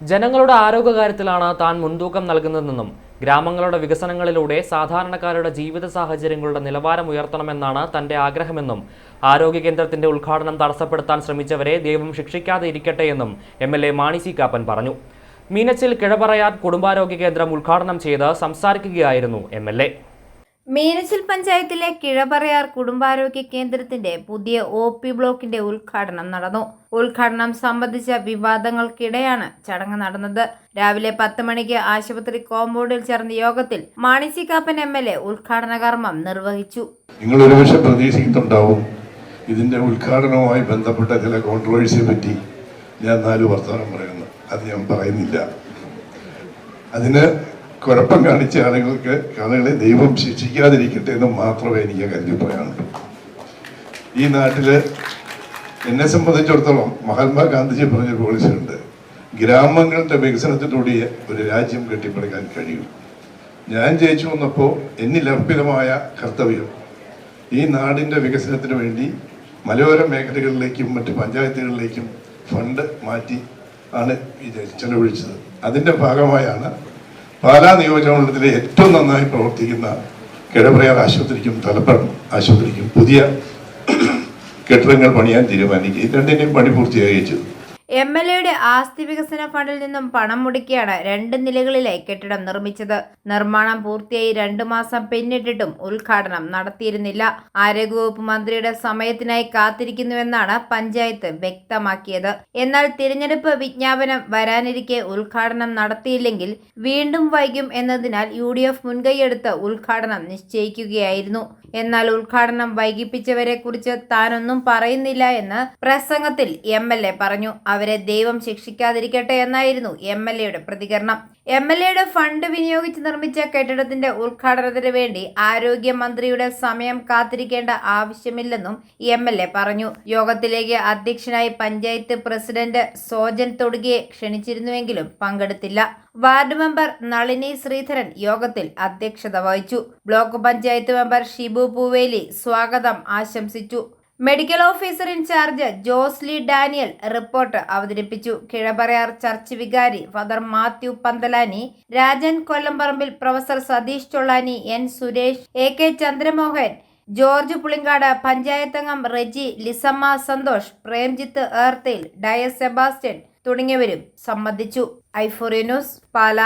ജനങ്ങളുടെ ആരോഗ്യകാര്യത്തിലാണ് താൻ മുൻതൂക്കം നൽകുന്നതെന്നും ഗ്രാമങ്ങളുടെ വികസനങ്ങളിലൂടെ സാധാരണക്കാരുടെ ജീവിത സാഹചര്യങ്ങളുടെ നിലവാരം ഉയർത്തണമെന്നാണ് തന്റെ ആഗ്രഹമെന്നും ആരോഗ്യ കേന്ദ്രത്തിന്റെ ഉദ്ഘാടനം തടസ്സപ്പെടുത്താൻ ശ്രമിച്ചവരെ ദൈവം ശിക്ഷിക്കാതെ ഇരിക്കട്ടെ എന്നും M L A Mani C Kappan പറഞ്ഞു. മീനച്ചിൽ കിഴപറയാൻ കുടുംബാരോഗ്യ കേന്ദ്രം ഉദ്ഘാടനം ചെയ്ത് സംസാരിക്കുകയായിരുന്നു എം എൽ എ. മീനച്ചിൽ പഞ്ചായത്തിലെ കിഴപറയാർ കുടുംബാരോഗ്യ കേന്ദ്രത്തിന്റെ പുതിയ ഒ പി ബ്ലോക്കിന്റെ ഉദ്ഘാടനം നടന്നു. ഉദ്ഘാടനം സംബന്ധിച്ച വിവാദങ്ങൾക്കിടെയാണ് ചടങ്ങ് നടന്നത്. രാവിലെ പത്ത് മണിക്ക് ആശുപത്രി കോമ്പൗണ്ടിൽ ചേർന്ന യോഗത്തിൽ Mani C Kappan M L A ഉദ്ഘാടന കർമ്മം നിർവഹിച്ചു. നിങ്ങൾ ഒരുപക്ഷെ പ്രതീക്ഷിക്കുന്നുണ്ടാവും. ഇതിന്റെ ഉദ്ഘാടനവുമായി ബന്ധപ്പെട്ട ചില കോൺട്രവേഴ്സിയെ പറ്റി ഞാൻ നാല് വർത്തമാനം പറയുന്നു. അത് ഞാൻ പറയുന്നില്ല. അതിന് കുഴപ്പം കാണിച്ച ആളുകൾക്ക് ആളുകളെ ദൈവം ശിക്ഷിക്കാതിരിക്കട്ടെ എന്ന് മാത്രമേ എനിക്ക് കരുതി പറയാനുള്ളൂ ഈ നാട്ടിൽ എന്നെ സംബന്ധിച്ചിടത്തോളം മഹാത്മാഗാന്ധിജി പറഞ്ഞൊരു പോളിസി ഉണ്ട്. ഗ്രാമങ്ങളുടെ വികസനത്തിലൂടെ ഒരു രാജ്യം കെട്ടിപ്പടുക്കാൻ കഴിയും. ഞാൻ ജയിച്ചു വന്നപ്പോൾ എന്നിൽ അർപ്പിതമായ കർത്തവ്യം. ഈ നാടിന്റെ വികസനത്തിന് വേണ്ടി മലയോര മേഖലകളിലേക്കും മറ്റ് പഞ്ചായത്തുകളിലേക്കും ഫണ്ട് മാറ്റി ആണ് ഈ ചെലവഴിച്ചത് അതിന്റെ ഭാഗമായാണ് പാലാ നിയോജകമണ്ഡലത്തിലെ ഏറ്റവും നന്നായി പ്രവർത്തിക്കുന്ന കിഴപ്രയാർ ആശുപത്രിക്കും തലപ്പറം ആശുപത്രിക്കും പുതിയ കെട്ടിടങ്ങൾ പണിയാൻ തീരുമാനിക്കുകയും രണ്ടിന്റെയും പണി പൂർത്തിയാകുകയും ചെയ്തു. എം എൽ എയുടെ ആസ്തി വികസന ഫണ്ടിൽ നിന്നും പണം മുടക്കിയാണ് രണ്ട് നിലകളിലായി കെട്ടിടം നിർമ്മിച്ചത്. നിർമ്മാണം പൂർത്തിയായി രണ്ടു മാസം പിന്നിട്ടിട്ടും ഉദ്ഘാടനം നടത്തിയിരുന്നില്ല. ആരോഗ്യവകുപ്പ് മന്ത്രിയുടെ സമയത്തിനായി കാത്തിരിക്കുന്നുവെന്നാണ് പഞ്ചായത്ത് വ്യക്തമാക്കിയത്. എന്നാൽ തിരഞ്ഞെടുപ്പ് വിജ്ഞാപനം വരാനിരിക്കെ ഉദ്ഘാടനം നടത്തിയില്ലെങ്കിൽ വീണ്ടും വൈകും എന്നതിനാൽ യു ഡി എഫ് മുൻകൈയെടുത്ത് ഉദ്ഘാടനം നിശ്ചയിക്കുകയായിരുന്നു. എന്നാൽ ഉദ്ഘാടനം വൈകിപ്പിച്ചവരെ കുറിച്ച് താനൊന്നും പറയുന്നില്ല എന്ന് പ്രസംഗത്തിൽ എം എൽ എ പറഞ്ഞു. അവരെ ദൈവം ശിക്ഷിക്കാതിരിക്കട്ടെ എന്നായിരുന്നു എം എൽ എയുടെ പ്രതികരണം. എം എൽ എയുടെ ഫണ്ട് വിനിയോഗിച്ച് നിർമ്മിച്ച കെട്ടിടത്തിന്റെ ഉദ്ഘാടനത്തിന് വേണ്ടി ആരോഗ്യമന്ത്രിയുടെ സമയം കാത്തിരിക്കേണ്ട ആവശ്യമില്ലെന്നും എം എൽ എ പറഞ്ഞു. യോഗത്തിലേക്ക് അധ്യക്ഷനായി പഞ്ചായത്ത് പ്രസിഡന്റ് സോജൻ തൊടുകയെ ക്ഷണിച്ചിരുന്നുവെങ്കിലും പങ്കെടുത്തില്ല. വാർഡ് മെമ്പർ നളിനി ശ്രീധരൻ യോഗത്തിൽ അധ്യക്ഷത വഹിച്ചു. ബ്ലോക്ക് പഞ്ചായത്ത് മെമ്പർ ഷിബു പൂവേലി സ്വാഗതം ആശംസിച്ചു. Medical officer in charge Josly Daniel report അവതരിപ്പിച്ചു. കിഴപറയാർ ചർച്ച് വികാരി father Mathew Panthalani Rajan Kollamparambil professor Satheesh Chollani N Suresh A K Chandramohan George Pulinkad പഞ്ചായത്തംഗം Reji Lissamma Santhosh Premjith Erthel Diaz Sebastian തുടങ്ങിയവരും സംബന്ധിച്ചു. ഐഫോറിയ ന്യൂസ് പാല.